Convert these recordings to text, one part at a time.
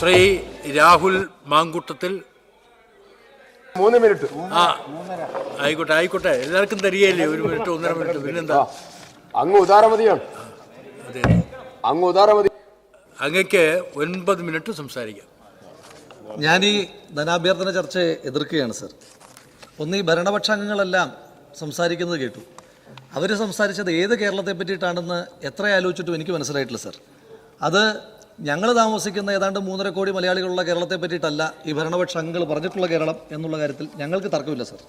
ശ്രീ രാഹുൽ മാങ്കുട്ടത്തിൽ. മൂന്ന് മിനിറ്റ്. ആ ആയിക്കോട്ടെ ആയിക്കോട്ടെ. എല്ലാവർക്കും തരികയല്ലേ? ഒരു മിനിറ്റ് ഒന്നര മിനിറ്റ് പിന്നെന്താ? അങ്ങ് ഉദാരമതിയാണ്. അതെ അങ്ങ് ഉദാരമതി. അങ്ങക്ക് ഒൻപത് മിനിറ്റ് സംസാരിക്കാം. ഞാൻ ഈ ധനാഭ്യർത്ഥന ചർച്ചയെ എതിർക്കുകയാണ് സർ. ഒന്ന് ഈ ഭരണപക്ഷാംഗങ്ങളെല്ലാം സംസാരിക്കുന്നത് കേട്ടു. അവർ സംസാരിച്ചത് ഏത് കേരളത്തെ പറ്റിയിട്ടാണെന്ന് എത്ര ആലോചിച്ചിട്ടും എനിക്ക് മനസ്സിലായിട്ടില്ല സർ. അത് ഞങ്ങൾ താമസിക്കുന്ന ഏതാണ്ട് മൂന്നര കോടി മലയാളികളുള്ള കേരളത്തെ പറ്റിയിട്ടല്ല ഈ ഭരണപക്ഷ അംഗങ്ങൾ പറഞ്ഞിട്ടുള്ള കേരളം എന്നുള്ള കാര്യത്തിൽ ഞങ്ങൾക്ക് തർക്കമില്ല സർ.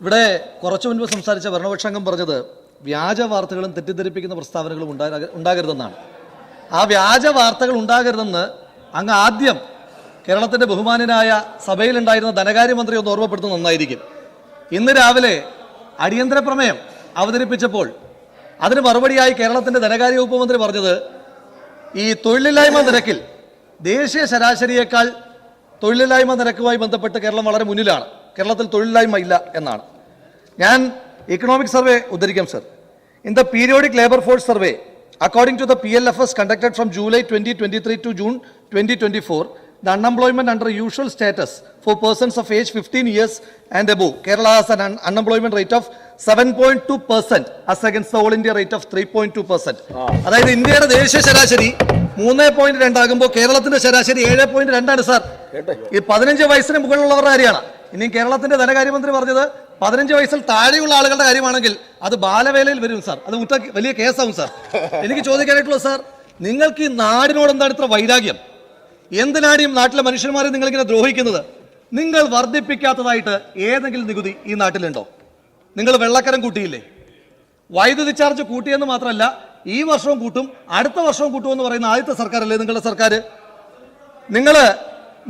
ഇവിടെ കുറച്ചു മുൻപ് സംസാരിച്ച ഭരണപക്ഷ അംഗം പറഞ്ഞത് വ്യാജ വാർത്തകളും തെറ്റിദ്ധരിപ്പിക്കുന്ന പ്രസ്താവനകളും ഉണ്ടാകാ ഉണ്ടാകരുതെന്നാണ്. ആ വ്യാജ വാർത്തകൾ ഉണ്ടാകരുതെന്ന് അങ്ങ് ആദ്യം കേരളത്തിന്റെ ബഹുമാനനായ സഭയിലുണ്ടായിരുന്ന ധനകാര്യമന്ത്രി ഒന്ന് ഓർമ്മപ്പെടുത്തുന്നത് നന്നായിരിക്കും. ഇന്ന് രാവിലെ അടിയന്തര പ്രമേയം അവതരിപ്പിച്ചപ്പോൾ അതിന് മറുപടിയായി കേരളത്തിന്റെ ധനകാര്യ വകുപ്പ് മന്ത്രി പറഞ്ഞത് ഈ തൊഴിലില്ലായ്മ നിരക്കിൽ ദേശീയ ശരാശരിയേക്കാൾ തൊഴിലില്ലായ്മ നിരക്കുമായി ബന്ധപ്പെട്ട് കേരളം വളരെ മുന്നിലാണ്. കേരളത്തിൽ തൊഴിലില്ലായ്മ ഇല്ല എന്നാണ്. ഞാൻ economic survey ഉദ്ധരിക്കാം sir in the periodic labour force survey according to the P L F S conducted from July twenty twenty three to June twenty twenty four the unemployment under usual status for persons of age fifteen years and above. an unemployment rate of seven point two percent as against all India rate of three point two percent അതായത് ഇന്ത്യയുടെ ദേശീയ ശരാശരി മൂന്ന് point രണ്ടാകുമ്പോൾ കേരളത്തിന്റെ ശരാശരി ഏഴ് point രണ്ടാണ് sir. ഈ പതിനഞ്ച് വയസ്സിന് മുകളിലുള്ളവരുടെ കാര്യമാണ്. ഇനി കേരളത്തിന്റെ ധനകാര്യമന്ത്രി പറഞ്ഞത് പതിനഞ്ച് വയസ്സിൽ താഴെയുള്ള ആളുകളുടെ കാര്യമാണെങ്കിൽ അത് ബാലവേലയിൽ വരും സാർ. അത് മുറ്റ വലിയ കേസാവും സാർ. എനിക്ക് ചോദിക്കാനായിട്ടുള്ളത് സാർ നിങ്ങൾക്ക് ഈ നാടിനോട് എന്താണ് ഇത്ര വൈരാഗ്യം? എന്തിനാണ് നാട്ടിലെ മനുഷ്യന്മാരെ നിങ്ങളിങ്ങനെ ദ്രോഹിക്കുന്നത്? നിങ്ങൾ വർദ്ധിപ്പിക്കാത്തതായിട്ട് ഏതെങ്കിലും നികുതി ഈ നാട്ടിലുണ്ടോ? നിങ്ങൾ വെള്ളക്കരം കൂട്ടിയില്ലേ? വൈദ്യുതി ചാർജ് കൂട്ടിയെന്ന് മാത്രമല്ല ഈ വർഷവും കൂട്ടും അടുത്ത വർഷവും കൂട്ടുമെന്ന് പറയുന്ന ആദ്യത്തെ സർക്കാരല്ലേ നിങ്ങളുടെ സർക്കാർ നിങ്ങൾ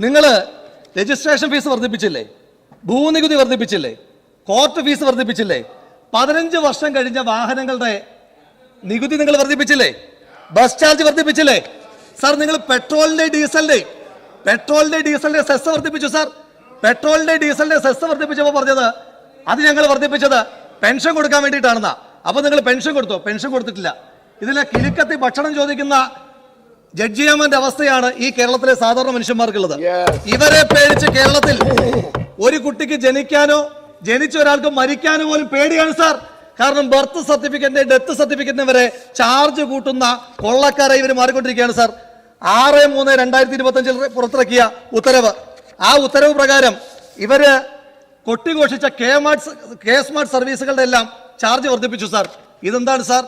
നിങ്ങൾ രജിസ്ട്രേഷൻ ഫീസ് വർദ്ധിപ്പിച്ചില്ലേ? ഭൂനികുതി വർദ്ധിപ്പിച്ചില്ലേ? Court fees വർദ്ധിപ്പിച്ചില്ലേ? പതിനഞ്ച് വർഷം കഴിഞ്ഞ വാഹനങ്ങളുടെ നികുതി നിങ്ങൾ വർദ്ധിപ്പിച്ചില്ലേ? ബസ് ചാർജ് വർദ്ധിപ്പിച്ചില്ലേ? സാർ നിങ്ങൾ പെട്രോളിന്റെ ഡീസലിന്റെ പെട്രോളിന്റെ ഡീസലിന്റെ സെസ് വർദ്ധിപ്പിച്ചു സാർ. പെട്രോളിന്റെ ഡീസലിന്റെ സെസ് വർദ്ധിപ്പിച്ചപ്പോൾ പറഞ്ഞത് അത് ഞങ്ങൾ വർദ്ധിപ്പിച്ചത് പെൻഷൻ കൊടുക്കാൻ വേണ്ടിയിട്ടാണെന്നാ. അപ്പൊ നിങ്ങൾ പെൻഷൻ കൊടുത്തോ? പെൻഷൻ കൊടുത്തിട്ടില്ല. ഇതിലെ കിലുക്കത്തി ഭക്ഷണം ചോദിക്കുന്ന ജഡ്ജിയാമന്റെ അവസ്ഥയാണ് ഈ കേരളത്തിലെ സാധാരണ മനുഷ്യന്മാർക്കുള്ളത്. ഇവരെ പേടിച്ച് കേരളത്തിൽ ഒരു കുട്ടിക്ക് ജനിക്കാനോ ജനിച്ച ഒരാൾക്ക് മരിക്കാനോ പോലും പേടിയാണ് സാർ. കാരണം ബർത്ത് സർട്ടിഫിക്കറ്റിന്റെ ഡെത്ത് സർട്ടിഫിക്കറ്റിന് വരെ ചാർജ് കൂട്ടുന്ന കൊള്ളക്കാരെ ഇവർ മാറിക്കൊണ്ടിരിക്കുകയാണ് സാർ ആറ് മൂന്ന് രണ്ടായിരത്തി ഇരുപത്തി അഞ്ചിൽ പുറത്തിറക്കിയ ഉത്തരവ്. ആ ഉത്തരവ് പ്രകാരം ഇവർ കൊട്ടിഘോഷിച്ച കെ മാർട്ട് കെ സ്മാർട്ട് സർവീസുകളുടെ എല്ലാം ചാർജ് വർദ്ധിപ്പിച്ചു സാർ ഇതെന്താണ് സാർ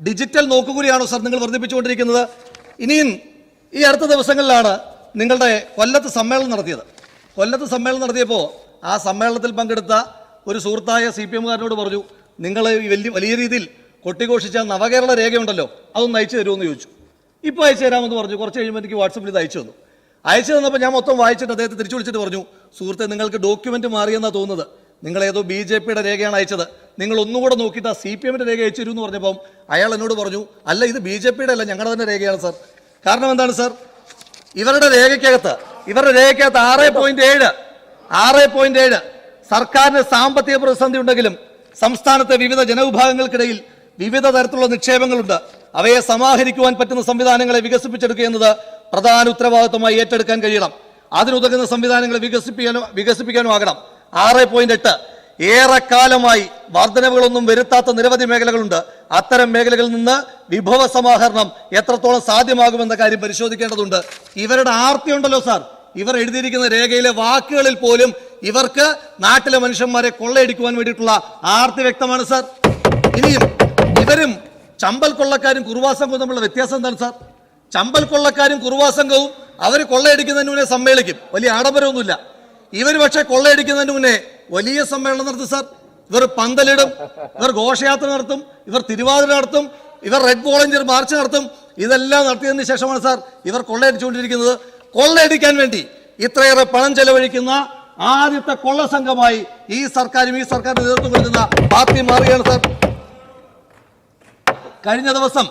ഡിജിറ്റൽ നോക്കുകൂലിയാണോ സാർ നിങ്ങൾ വർദ്ധിപ്പിച്ചുകൊണ്ടിരിക്കുന്നത്? ഇനിയും ഈ അടുത്ത ദിവസങ്ങളിലാണ് നിങ്ങളുടെ കൊല്ലത്ത് സമ്മേളനം നടത്തിയത്. കൊല്ലത്ത് സമ്മേളനം നടത്തിയപ്പോൾ ആ സമ്മേളനത്തിൽ പങ്കെടുത്ത ഒരു സുഹൃത്തായ സി പി എമ്മുകാരനോട് പറഞ്ഞു നിങ്ങൾ വലിയ വലിയ രീതിയിൽ കൊട്ടിഘോഷിച്ച നവകേരള രേഖയുണ്ടല്ലോ അതൊന്ന് അയച്ചു തരുമെന്ന് ചോദിച്ചു. ഇപ്പോൾ അയച്ചു തരാമെന്ന് പറഞ്ഞു. കുറച്ച് കഴിയുമ്പോൾ എനിക്ക് വാട്സപ്പിൽ ഇത് അയച്ചു തന്നു. അയച്ചു തന്നപ്പോൾ ഞാൻ മൊത്തം വായിച്ചിട്ട് അദ്ദേഹത്തെ തിരിച്ചു വിളിച്ചിട്ട് പറഞ്ഞു സുഹൃത്തെ നിങ്ങൾക്ക് ഡോക്യുമെന്റ് മാറിയെന്നാണ് തോന്നുന്നത്. നിങ്ങൾ ഏതോ ബി ജെ പിയുടെ രേഖയാണ് അയച്ചത്. നിങ്ങൾ ഒന്നുകൂടെ നോക്കിയിട്ട് ആ സി പി എമ്മിന്റെ രേഖ അയച്ചു തരുമെന്ന് പറഞ്ഞപ്പം അയാൾ എന്നോട് പറഞ്ഞു അല്ല ഇത് ബി ജെ പിയുടെ അല്ല ഞങ്ങളുടെ തന്നെ രേഖയാണ് സാർ. കാരണം എന്താണ് സാർ? ഇവരുടെ രേഖയ്ക്കകത്ത് ഇവരുടെ രേഖയ്ക്കകത്ത് ആറ് പോയിന്റ് ഏഴ് ആറ് പോയിന്റ് ഏഴ് സർക്കാരിന് സാമ്പത്തിക പ്രതിസന്ധി ഉണ്ടെങ്കിലും സംസ്ഥാനത്തെ വിവിധ ജനവിഭാഗങ്ങൾക്കിടയിൽ വിവിധ തരത്തിലുള്ള നിക്ഷേപങ്ങളുണ്ട്. അവയെ സമാഹരിക്കുവാൻ പറ്റുന്ന സംവിധാനങ്ങളെ വികസിപ്പിച്ചെടുക്കുക എന്നത് പ്രധാന ഉത്തരവാദിത്വമായി ഏറ്റെടുക്കാൻ കഴിയണം. അതിനുതകുന്ന സംവിധാനങ്ങളെ വികസിപ്പിക്കാനും വികസിപ്പിക്കാനും ആകണം. ആറ് പോയിന്റ് എട്ട്. ഏറെക്കാലമായി വർധനവുകളൊന്നും വരുത്താത്ത നിരവധി മേഖലകളുണ്ട്. അത്തരം മേഖലകളിൽ നിന്ന് വിഭവ സമാഹരണം എത്രത്തോളം സാധ്യമാകുമെന്ന കാര്യം പരിശോധിക്കേണ്ടതുണ്ട്. ഇവരുടെ ആർത്തി ഉണ്ടല്ലോ സാർ. ഇവർ എഴുതിയിരിക്കുന്ന രേഖയിലെ വാക്കുകളിൽ പോലും ഇവർക്ക് നാട്ടിലെ മനുഷ്യന്മാരെ കൊള്ളയടിക്കുവാൻ വേണ്ടിയിട്ടുള്ള ആർത്തി വ്യക്തമാണ് സാർ. ഇനിയും ഇവരും ചമ്പൽ കൊള്ളക്കാരും കുറുവാ സംഘവും തമ്മിലുള്ള വ്യത്യാസം എന്താണ് സാർ? ചമ്പൽ കൊള്ളക്കാരും കുറുവാ സംഘവും അവർ കൊള്ളയടിക്കുന്നതിന് മുന്നേ സമ്മേളിക്കും. വലിയ ആഡംബരമൊന്നുമില്ല. ഇവർ പക്ഷേ കൊള്ളയടിക്കുന്നതിന് മുന്നേ വലിയ സമ്മേളനം നടത്തും സാർ. ഇവർ പന്തലിടും ഇവർ ഘോഷയാത്ര നടത്തും ഇവർ തിരുവാതിര നടത്തും ഇവർ റെഡ് വോളണ്ടിയർ മാർച്ച് നടത്തും. ഇതെല്ലാം നടത്തിയതിന് ശേഷമാണ് സാർ ഇവർ കൊള്ളയടിച്ചുകൊണ്ടിരിക്കുന്നത്. കൊള്ളയടിക്കാൻ വേണ്ടി ഇത്രയേറെ പണം ചെലവഴിക്കുന്ന ആദ്യത്തെ കൊള്ള സംഘമായി ഈ സർക്കാരും ഈ സർക്കാരിന് നേതൃത്വം കൊടുക്കുന്ന പാർട്ടി മാറുകയാണ് സാർ. കഴിഞ്ഞ ദിവസം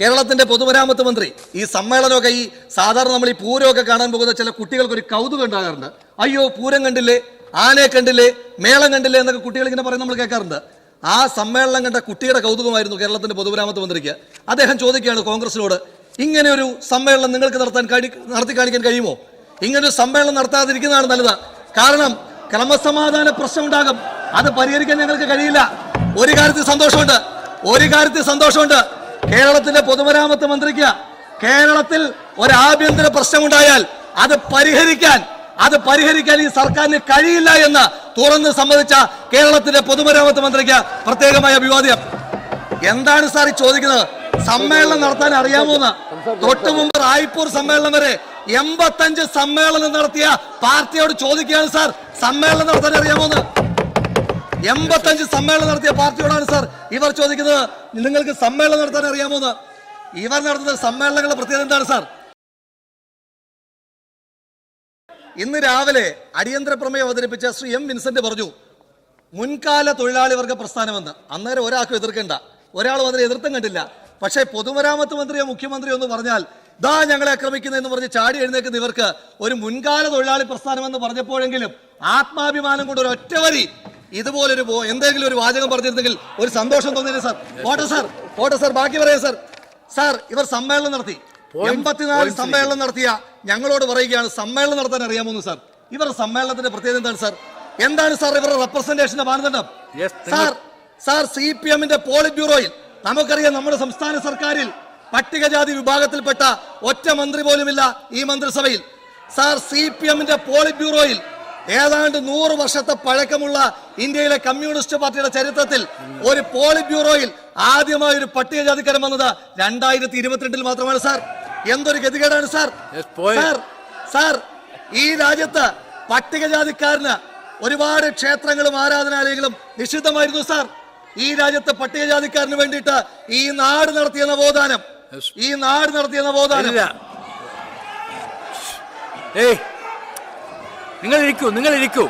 കേരളത്തിന്റെ പൊതുമരാമത്ത് മന്ത്രി ഈ സമ്മേളനമൊക്കെ ഈ സാധാരണ നമ്മൾ ഈ പൂരമൊക്കെ കാണാൻ പോകുന്ന ചില കുട്ടികൾക്ക് ഒരു കൗതുകം ഉണ്ടാകാറുണ്ട്. അയ്യോ പൂരം കണ്ടില്ലേ ആനയെ കണ്ടില്ലേ മേളം കണ്ടില്ലേ എന്നൊക്കെ കുട്ടികൾ ഇങ്ങനെ പറയുന്നത് നമ്മൾ കേൾക്കാറുണ്ട്. ആ സമ്മേളനം കണ്ട കുട്ടിയുടെ കൗതുകമായിരുന്നു കേരളത്തിന്റെ പൊതുമരാമത്ത് മന്ത്രിക്ക്. അദ്ദേഹം ചോദിക്കുകയാണ് കോൺഗ്രസിനോട് ഇങ്ങനെ ഒരു സമ്മേളനം നിങ്ങൾക്ക് നടത്താൻ നടത്തി കാണിക്കാൻ കഴിയുമോ? ഇങ്ങനെ ഒരു സമ്മേളനം നടത്താതിരിക്കുന്നതാണ് നല്ലത്. കാരണം ക്രമസമാധാന പ്രശ്നം ഉണ്ടാകും അത് പരിഹരിക്കാൻ ഞങ്ങൾക്ക് കഴിയില്ല. ഒരു കാര്യത്തിൽ സന്തോഷമുണ്ട്. ഒരു കാര്യത്തിൽ സന്തോഷമുണ്ട്. കേരളത്തിന്റെ പൊതുമരാമത്ത് മന്ത്രിക്ക് കേരളത്തിൽ ഒരു ആഭ്യന്തര പ്രശ്നമുണ്ടായാൽ അത് പരിഹരിക്കാൻ അത് പരിഹരിക്കാൻ ഈ സർക്കാരിന് കഴിയില്ല എന്ന് തുറന്ന് സമ്മതിച്ച കേരളത്തിന്റെ പൊതുമരാമത്ത് മന്ത്രിക്ക് പ്രത്യേകമായ അഭിവാദ്യം. എന്താണ് സാർ ചോദിക്കുന്നത്? സമ്മേളനം നടത്താൻ അറിയാമോ എന്ന് തൊട്ടു മുമ്പ് റായ്പൂർ സമ്മേളനം വരെ എൺപത്തഞ്ച് സമ്മേളനം നടത്തിയ പാർട്ടിയോട് ചോദിക്കുകയാണ് സാർ. സമ്മേളനം നടത്താൻ അറിയാമോന്ന്? എൺപത്തഞ്ച് സമ്മേളനം നടത്തിയ പാർട്ടിയോടാണ് സാർ ഇവർ ചോദിക്കുന്നത്. നിങ്ങൾക്ക് സമ്മേളനം നടത്താൻ അറിയാമോ എന്ന് ഇവർ നടത്തുന്ന സമ്മേളനങ്ങളുടെ പ്രത്യേകത എന്താണ് സാർ? ഇന്ന് രാവിലെ അടിയന്തര പ്രമേയം അവതരിപ്പിച്ച ശ്രീ എം വിൻസെന്റ് പറഞ്ഞു മുൻകാല തൊഴിലാളി വർഗ പ്രസ്ഥാനമെന്ന്. അന്നേരം ഒരാൾക്കും എതിർക്കണ്ട. ഒരാളും അതിനെ എതിർത്തും കണ്ടില്ല. പക്ഷേ പൊതുമരാമത്ത് മന്ത്രിയോ മുഖ്യമന്ത്രിയോ എന്ന് പറഞ്ഞാൽ ദാ ഞങ്ങളെ ആക്രമിക്കുന്നു എന്ന് പറഞ്ഞ് ചാടി എഴുന്നേക്കുന്ന ഇവർക്ക് ഒരു മുൻകാല തൊഴിലാളി പ്രസ്ഥാനം എന്ന് പറഞ്ഞപ്പോഴെങ്കിലും ആത്മാഭിമാനം കൊണ്ട് ഒരു ഒറ്റവരി ഇതുപോലൊരു എന്തെങ്കിലും ഒരു വാചകം പറഞ്ഞിരുന്നെങ്കിൽ ഒരു സന്തോഷം തോന്നിയില്ല സാർ. പോട്ടെ സാർ പോട്ടെ സാർ ബാക്കി പറയാം സാർ. സാർ ഇവർ സമ്മേളനം നടത്തി. എൺപത്തിനാല് സമ്മേളനം നടത്തിയ ഞങ്ങളോട് പറയുകയാണ് സമ്മേളനം നടത്താൻ അറിയാമോന്ന് സാർ. ഇവരുടെ സമ്മേളനത്തിന്റെ പ്രത്യേകത എന്താണ് സാർ? എന്താണ് സാർ ഇവരുടെ റെപ്രസെന്റേഷന്റെ മാനദണ്ഡം? സാർ സാർ സി പി എമ്മിന്റെ പോളിറ്റ് ബ്യൂറോയിൽ നമുക്കറിയാം നമ്മുടെ സംസ്ഥാന സർക്കാരിൽ പട്ടികജാതി വിഭാഗത്തിൽപ്പെട്ട ഒറ്റ മന്ത്രി പോലുമില്ല ഈ മന്ത്രിസഭയിൽ. സാർ സി പി എമ്മിന്റെ പോളിറ്റ് ബ്യൂറോയിൽ ഏതാണ്ട് നൂറ് വർഷത്തെ പഴക്കമുള്ള ഇന്ത്യയിലെ കമ്മ്യൂണിസ്റ്റ് പാർട്ടിയുടെ ചരിത്രത്തിൽ ഒരു പോളിറ്റ് ബ്യൂറോയിൽ ആദ്യമായി ഒരു പട്ടികജാതിക്കാരൻ വന്നത് രണ്ടായിരത്തി ഇരുപത്തിരണ്ടിൽ മാത്രമാണ് സാർ. എന്തൊരു ഗതികേടാണ് സാർ. സാർ സാർ ഈ രാജ്യത്ത് പട്ടികജാതിക്കാരന് ഒരുപാട് ക്ഷേത്രങ്ങളും ആരാധനാലയങ്ങളും നിഷിദ്ധമായിരുന്നു സാർ. ഈ രാജ്യത്തെ പട്ടികജാതിക്കാരന് വേണ്ടിയിട്ട് ഈ നാട് നടത്തിയ നവോത്ഥാനം. ഈ നാട് നടത്തിയ നവോത്ഥാനം ഏയ്. നിങ്ങൾ ഇരിക്കൂ നിങ്ങൾ ഇരിക്കൂ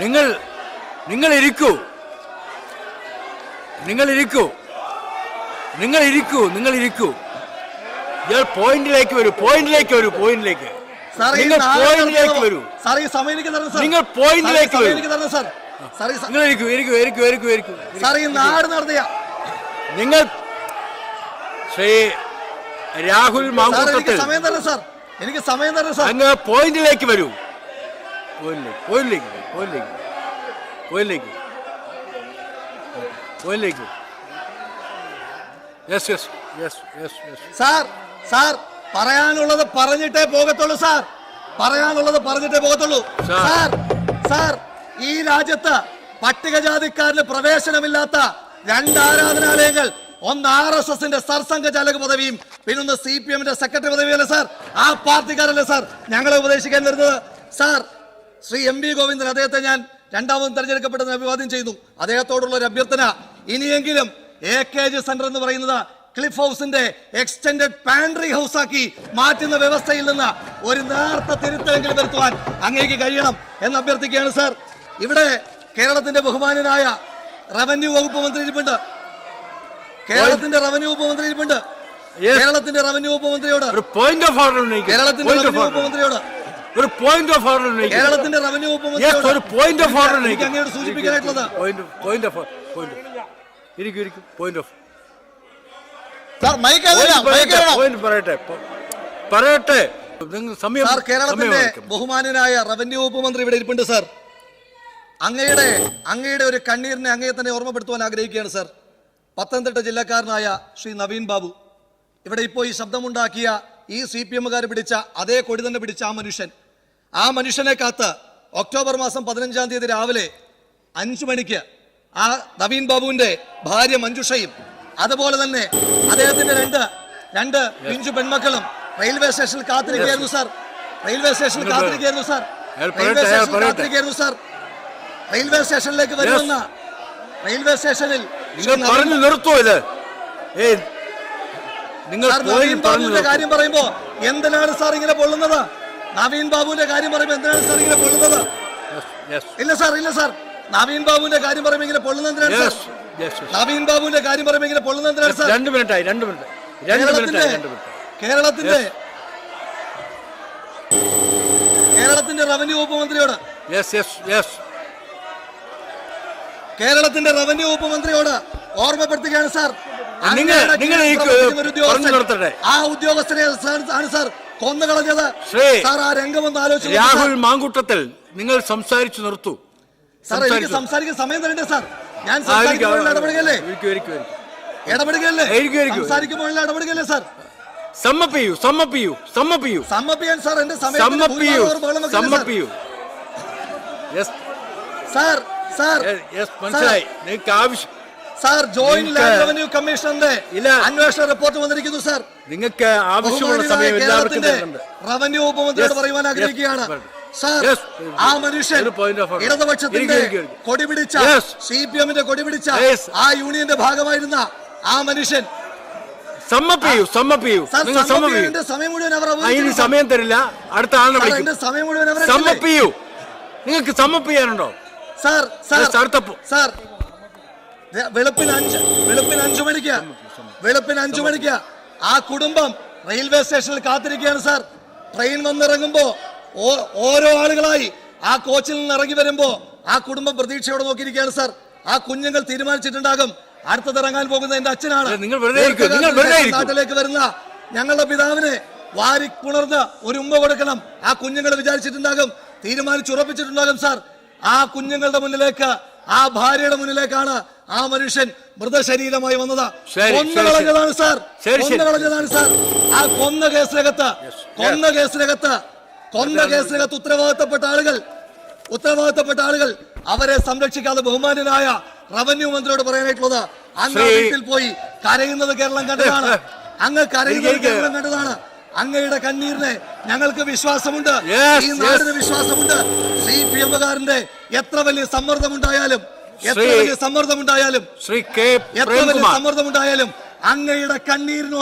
നിങ്ങൾ നിങ്ങൾ ഇരിക്കൂ നിങ്ങൾ ഇരിക്കൂ നിങ്ങൾ ഇരിക്കൂ നിങ്ങൾ ഇരിക്കൂ ഇയാൾ പോയിന്റിലേക്ക് വരൂ പോയിന്റിലേക്ക് വരൂ പോയിന്റിലേക്ക്. നിങ്ങൾ പോയിന്റിലേക്ക് വരൂ. നിങ്ങൾ പോയിന്റിലേക്ക് സാർ, വരൂ. സാർ നിങ്ങൾ ഇരിക്കൂ ഇരിക്കൂ ഇരിക്കൂ ഇരിക്കൂ ഇരിക്കൂ. സാർ ഈ നാട് നടത്തിയ നിങ്ങൾ ശ്രീ രാഹുൽ മാങ്കൂട്ടത്തിൽ സമയം തരണം സാർ. എനിക്ക് സമയം തരണം സാർ. അങ്ങ് പോയിന്റിലേക്ക് വരൂ. പോയിന്റിലേക്ക് പോയിന്റിലേക്ക് വരൂ, പോയിന്റിലേക്ക് പോയിന്റിലേക്ക്. പോയിന്റിലേക്ക്. Yes yes yes yes yes sir sir പറയാനുള്ളത് പറഞ്ഞിട്ടേ പോകത്തുള്ളൂ സാർ. പറയാനുള്ളത് പറഞ്ഞിട്ടേ പോകത്തുള്ളൂ. Sir sir. ഈ രാജ്യത്ത് പട്ടികജാതിക്കാരന് പ്രവേശനമില്ലാത്ത രണ്ട് ആരാധനാലയങ്ങൾ ഒന്ന് ആർ എസ് എസിന്റെ സർസംഘചാലക പദവിയും പിന്നൊന്ന് സി പി എമ്മിന്റെ സെക്രട്ടറി പദവിയല്ലേ സാർ? ആ പാർട്ടിക്കാരല്ലേ സാർ ഞങ്ങളെ ഉപദേശിക്കാൻ വരുന്നത്? Sir Shri M V Govindan അദ്ദേഹത്തെ ഞാൻ രണ്ടാമതും തെരഞ്ഞെടുക്കപ്പെട്ടെന്ന് അഭിവാദ്യം ചെയ്യുന്നു. അദ്ദേഹത്തോടുള്ള ഒരു അഭ്യർത്ഥന ഇനിയെങ്കിലും എ കെ ജി സെന്റർ എന്ന് പറയുന്നത് ക്ലിഫ് ഹൗസിന്റെ എക്സ്റ്റൻഡഡ് പാൻട്രി ഹൗസ് ആക്കി മാറ്റുന്ന വ്യവസ്ഥയിൽ നിന്ന് ഒരു നേർത്ത തിരുത്തലെങ്കിലും വരുത്തുവാൻ അങ്ങേക്ക് കഴിയണം എന്ന് അഭ്യർത്ഥിക്കുകയാണ് സാർ. ഇവിടെ കേരളത്തിന്റെ ബഹുമാനനായ റവന്യൂ വകുപ്പ് മന്ത്രി ഇരിപ്പുണ്ട് കേരളത്തിന്റെ റവന്യൂ വകുപ്പ് മന്ത്രി ഇരിപ്പുണ്ട് കേരളത്തിന്റെ റവന്യൂ വകുപ്പ് മന്ത്രിയോട്. പോയിന്റ് ഓഫ് ഓർഡർ കേരളത്തിന്റെ റവന്യൂ വകുപ്പ് മന്ത്രിയോട്. ഒരു പോയിന്റ് ഓഫ് ഓർഡർ കേരളത്തിന്റെ റവന്യൂ വകുപ്പ് ഒരു പോയിന്റ് ഓഫ് ഓർഡർ എനിക്ക് അങ്ങോട്ട് സൂചിപ്പിക്കാനായിട്ടുള്ളത്. പോയിന്റ് ഓഫ് പോയിന്റ് ഇരിക്കും ഇരിക്കും. Point of sir mike point പറയട്ടെ പറയട്ടെ. നിങ്ങൾ സമയം സാർ കേരളത്തിന്റെ ബഹുമാനനായ റവന്യൂ വകുപ്പ് മന്ത്രി ഇവിടെ ഇരിപ്പുണ്ട് സാർ. അങ്ങയുടെ അങ്ങയുടെ ഒരു കണ്ണീരിനെ അങ്ങയെ തന്നെ ഓർമ്മപ്പെടുത്തുവാൻ ആഗ്രഹിക്കുകയാണ് സർ. പത്തനംതിട്ട ജില്ലക്കാരനായ ശ്രീ നവീൻ ബാബു. ഇവിടെ ഇപ്പോൾ ഈ ശബ്ദമുണ്ടാക്കിയ ഈ സി പി എമ്മുകാർ പിടിച്ച അതേ കൊടി തന്നെ പിടിച്ച ആ മനുഷ്യൻ. ആ മനുഷ്യനെ കാത്ത് ഒക്ടോബർ മാസം പതിനഞ്ചാം തീയതി രാവിലെ അഞ്ചു മണിക്ക് ആ നവീൻ ബാബുവിന്റെ ഭാര്യ മഞ്ജുഷയും അതുപോലെ തന്നെ അദ്ദേഹത്തിന്റെ രണ്ട് രണ്ട് പിഞ്ചു പെൺമക്കളും റെയിൽവേ സ്റ്റേഷനിൽ കാത്തിരിക്കുകയായിരുന്നു സാർ. റെയിൽവേ സ്റ്റേഷനിൽ കാത്തിരിക്കുകയായിരുന്നു സാർ. റെയിൽവേ സ്റ്റേഷനിൽ കാത്തിരിക്കുകയായിരുന്നു സാർ. റെയിൽവേ സ്റ്റേഷനിലേക്ക് വരുമെന്ന. റെയിൽവേ സ്റ്റേഷനിൽ പറഞ്ഞു നിർത്തോ ഇത്. നിങ്ങൾ നവീൻ ബാബുവിന്റെ കാര്യം പറയുമ്പോ എന്തിനാണ് സാർ ഇങ്ങനെ പൊള്ളുന്നത്? നവീൻ ബാബുവിന്റെ കാര്യം പറയുമ്പോ എന്തിനാണ് സാർ ഇങ്ങനെ പൊള്ളുന്നത്? ഇല്ല സാർ ഇല്ല സാർ. നവീൻ ബാബുവിന്റെ കാര്യം പറയുമ്പോ ഇങ്ങനെ പൊള്ളുന്നത് എന്തിനാണ് sir? yes, yes, yes. Naveen ബാബുവിന്റെ കാര്യം പറയുമ്പോ ഇങ്ങനെ പൊള്ളുന്നത് എന്തിനാണ് സാർ? രണ്ട് മിനിറ്റ്. കേരളത്തിന്റെ രണ്ട് മിനിറ്റ്. കേരളത്തിന്റെ Yes. കേരളത്തിന്റെ റവന്യൂ വകുപ്പ് മന്ത്രിയോട് യെസ് യെസ് യെസ് കേരളത്തിന്റെ റവന്യൂ വകുപ്പ് മന്ത്രിയോട് ഓർമ്മപ്പെടുത്തുകയാണ് സാർ നിങ്ങൾ നിങ്ങൾ. ആ ഉദ്യോഗസ്ഥരെ ആണ് സാർ കൊന്നു കളഞ്ഞത് സാർ ആ രംഗം ഒന്ന് ആലോചിച്ചു രാഹുൽ. മാങ്കൂട്ടത്തിൽ നിങ്ങൾ സംസാരിച്ചു നിർത്തു സാർ എനിക്ക്. സംസാരിക്കാൻ സമയം തരണ്ടേ സാർ ഞാൻ ഇടപെടുകയല്ലേ. ഇടപെടുകയല്ലേ ഇരിക്കൂ. ഇടപെടുകയല്ലേ സാർ സമ്മപ്പിയൂ സമ്മപ്പിയൂ സമ്മപ്പിയൂ സമ്മപ്പിയാൻ സാർ എന്റെ സമയം സമ്മപ്പിയൂ? സമ്മപ്പിയൂ സാർ സാർ യെസ് മനസ്സിലായി. നിങ്ങൾക്ക് ആവശ്യം സാർ ജോയിന്റ് നിങ്ങൾക്ക് ലാൻഡ് റവന്യൂ കമ്മീഷണറിന്റെ ഇല്ല. അന്വേഷണ റിപ്പോർട്ട് വന്നിരിക്കുന്നു സാർ നിങ്ങൾക്ക് ആവശ്യമുള്ള സമയം എല്ലാവർക്കും റവന്യൂ ഉപമന്ത്രിയോട് പറയുവാൻ ആഗ്രഹിക്കുകയാണ്. സാർ ആ മനുഷ്യൻ. ഇടതുപക്ഷത്തിന്റെ. കൊടി പിടിച്ച സി പി എമ്മിന്റെ കൊടി പിടിച്ച ആ യൂണിയന്റെ ഭാഗമായിരുന്ന ആ മനുഷ്യൻ സമയം മുഴുവൻ അവർ. സമയം തരില്ല. അടുത്ത ആളിനെ സമയം മുഴുവൻ നിങ്ങൾക്ക് സമ്മപ്പ് ചെയ്യാനുണ്ടോ? Sir sir. സാർ വെളുപ്പിന് അഞ്ച് വെളുപ്പിന് അഞ്ചു മണിക്ക്. വെളുപ്പിന് അഞ്ചു മണിക്ക്. ആ കുടുംബം റെയിൽവേ സ്റ്റേഷനിൽ കാത്തിരിക്കുകയാണ് സാർ. ട്രെയിൻ വന്നിറങ്ങുമ്പോ ഓരോ ആളുകളായി ആ കോച്ചിൽ നിന്ന് ഇറങ്ങി വരുമ്പോ ആ കുടുംബം പ്രതീക്ഷയോടെ നോക്കിയിരിക്കുകയാണ് സാർ. ആ കുഞ്ഞുങ്ങൾ തീരുമാനിച്ചിട്ടുണ്ടാകും. അടുത്തത് ഇറങ്ങാൻ പോകുന്ന എന്റെ അച്ഛനാണ്. നാട്ടിലേക്ക് വരുന്ന ഞങ്ങളുടെ പിതാവിനെ വാരി പുണർന്ന് ഒരു ഉമ്മ കൊടുക്കണം. ആ കുഞ്ഞുങ്ങൾ വിചാരിച്ചിട്ടുണ്ടാകും തീരുമാനിച്ചുറപ്പിച്ചിട്ടുണ്ടാകും സാർ. ആ കുഞ്ഞുങ്ങളുടെ മുന്നിലേക്ക് ആ ഭാര്യയുടെ മുന്നിലേക്കാണ് ആ മനുഷ്യൻ മൃതശരീരമായി വന്നത്. കൊന്നുകളഞ്ഞതാണ് സാർ. ശരി, ശരി. കളഞ്ഞതാണ് സാർ. ആ കൊന്ന കേസിനകത്ത് കൊന്ന കേസിനകത്ത് കൊന്ന കേസിനകത്ത് ഉത്തരവാദിത്തപ്പെട്ട ആളുകൾ ഉത്തരവാദിത്തപ്പെട്ട ആളുകൾ അവരെ സംരക്ഷിക്കാതെ ബഹുമാനനായ റവന്യൂ മന്ത്രിയോട് പറയാനായിട്ടുള്ളത് അങ്ങ് വീട്ടിൽ പോയി കരയുന്നത് കേരളം കണ്ടതാണ്. അങ്ങ് കരയുന്നത്. കേരളം കണ്ടതാണ്. അങ്ങയുടെ കണ്ണീരിനെ ഞങ്ങൾക്ക് വിശ്വാസമുണ്ട്. ഈ നാടിന് വിശ്വാസമുണ്ട്. സി പി എമ്മുകാരന്റെ എത്ര വലിയ സമ്മർദ്ദമുണ്ടായാലും എത്ര വലിയ സമ്മർദ്ദമുണ്ടായാലും എത്ര വലിയ സമ്മർദ്ദമുണ്ടായാലും അങ്ങയുടെ കണ്ണീരിനോ